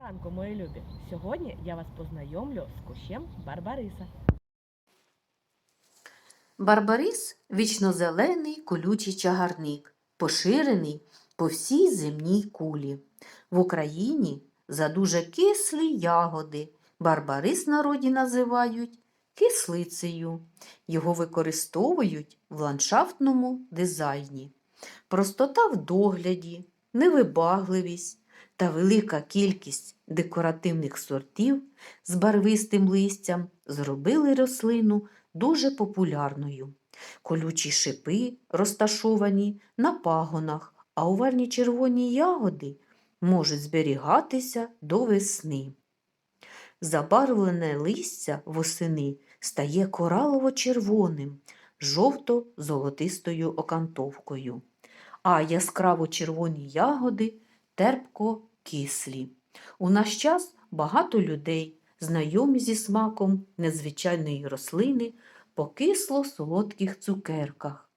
Ранку, мої любі. Сьогодні я вас познайомлю з кущем Барбариса. Барбарис вічнозелений колючий чагарник, поширений по всій земній кулі. В Україні за дуже кислі ягоди барбарис народі називають кислицею. Його використовують в ландшафтному дизайні. Простота в догляді, невибагливість та велика кількість декоративних сортів з барвистим листям зробили рослину дуже популярною. Колючі шипи розташовані на пагонах, а овальні червоні ягоди можуть зберігатися до весни. Забарвлене листя восени стає коралово-червоним, жовто-золотистою окантовкою, а яскраво-червоні ягоди терпко-кислі. У наш час багато людей знайомі зі смаком незвичайної рослини по кисло-солодких цукерках,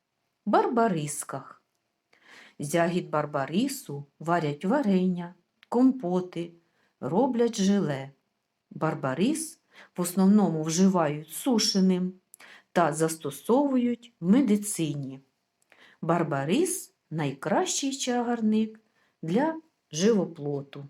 барбарисках. З ягід барбарису варять варення, компоти, роблять желе. Барбарис в основному вживають сушеним та застосовують в медицині. Барбарис найкращий чагарник для живоплоту.